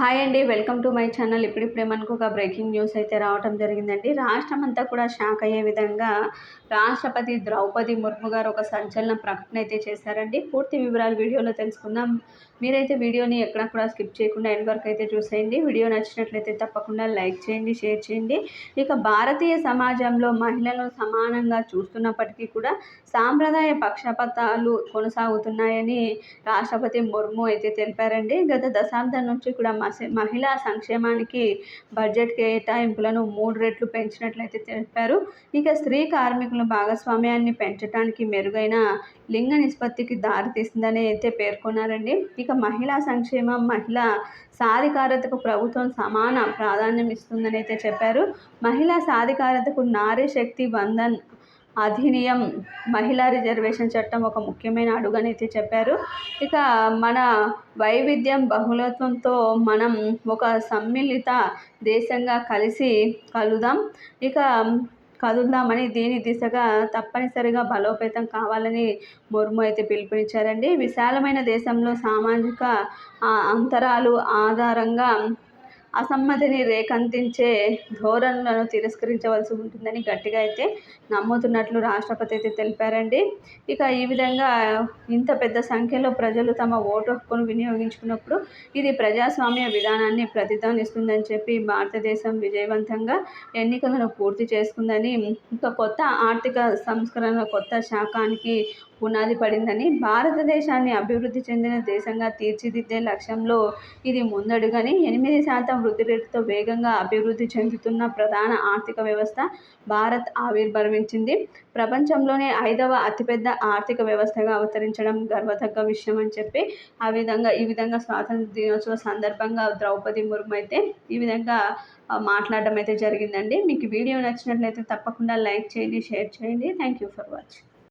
Hi అండి welcome to my channel. ఇప్పుడిప్పుడే మనకు ఒక బ్రేకింగ్ న్యూస్ అయితే రావటం జరిగిందండి. రాష్ట్రం అంతా కూడా షాక్ అయ్యే విధంగా రాష్ట్రపతి ద్రౌపది ముర్ము గారు ఒక సంచలన ప్రకటన అయితే చేశారండి. పూర్తి వివరాలు వీడియోలో తెలుసుకుందాం. మీరైతే వీడియోని ఎక్కడ కూడా స్కిప్ చేయకుండా ఎండ్ వరకు అయితే చూసేయండి. వీడియో నచ్చినట్లయితే తప్పకుండా లైక్ చేయండి షేర్ చేయండి. ఇక భారతీయ సమాజంలో మహిళలను సమానంగా చూస్తున్నప్పటికీ కూడా సాంప్రదాయ పక్షపాతాలు కొనసాగుతున్నాయని రాష్ట్రపతి ముర్ము అయితే తెలిపారండి. గత దశాబ్దం నుంచి కూడా మహిళా సంక్షేమానికి బడ్జెట్ కేటాయింపులను మూడు రెట్లు పెంచినట్లయితే తెలిపారు. ఇక స్త్రీ కార్మికుల భాగస్వామ్యాన్ని పెంచడానికి మెరుగైన లింగ నిష్పత్తికి దారితీస్తుందని అయితే పేర్కొన్నారండి. ఇక మహిళా సంక్షేమం మహిళా సాధికారతకు ప్రభుత్వం సమాన ప్రాధాన్యం ఇస్తుందని అయితే చెప్పారు. మహిళా సాధికారతకు నారీ శక్తి వందన్ అధినియం మహిళా రిజర్వేషన్ చట్టం ఒక ముఖ్యమైన అడుగనైతే చెప్పారు. ఇక మన వైవిధ్యం బహుళత్వంతో మనం ఒక సమ్మిళిత దేశంగా కలిసి కలుదాం. ఇక కదులుదామని దీని దిశగా తప్పనిసరిగా బలోపేతం కావాలని ముర్ము అయితే పిలుపునిచ్చారండి. విశాలమైన దేశంలో సామాజిక అంతరాలు ఆధారంగా అసమ్మతిని రేకందించే ధోరణులను తిరస్కరించవలసి ఉంటుందని గట్టిగా అయితే నమ్ముతున్నట్లు రాష్ట్రపతి అయితే తెలిపారండి. ఇక ఈ విధంగా ఇంత పెద్ద సంఖ్యలో ప్రజలు తమ ఓటు హక్కును వినియోగించుకున్నప్పుడు ఇది ప్రజాస్వామ్య విధానాన్ని ప్రతిధ్వనిస్తుందని చెప్పి భారతదేశం విజయవంతంగా ఎన్నికలను పూర్తి చేసుకుందని ఇంకా కొత్త ఆర్థిక సంస్కరణ కొత్త శాఖానికి పునాది పడిందని భారతదేశాన్ని అభివృద్ధి చెందిన దేశంగా తీర్చిదిద్దే లక్ష్యంలో ఇది ముందడుగని ఎనిమిది శాతం వృద్ధి రేటుతో వేగంగా అభివృద్ధి చెందుతున్న ప్రధాన ఆర్థిక వ్యవస్థ భారత్ ఆవిర్భవించింది. ప్రపంచంలోనే ఐదవ అతిపెద్ద ఆర్థిక వ్యవస్థగా అవతరించడం గర్వతగ్గ విషయం అని చెప్పి ఆ విధంగా ఈ విధంగా స్వాతంత్ర దినోత్సవ సందర్భంగా ద్రౌపది ముర్ము అయితే ఈ విధంగా మాట్లాడడం అయితే జరిగిందండి. మీకు వీడియో నచ్చినట్లయితే తప్పకుండా లైక్ చేయండి షేర్ చేయండి. Thank you for watching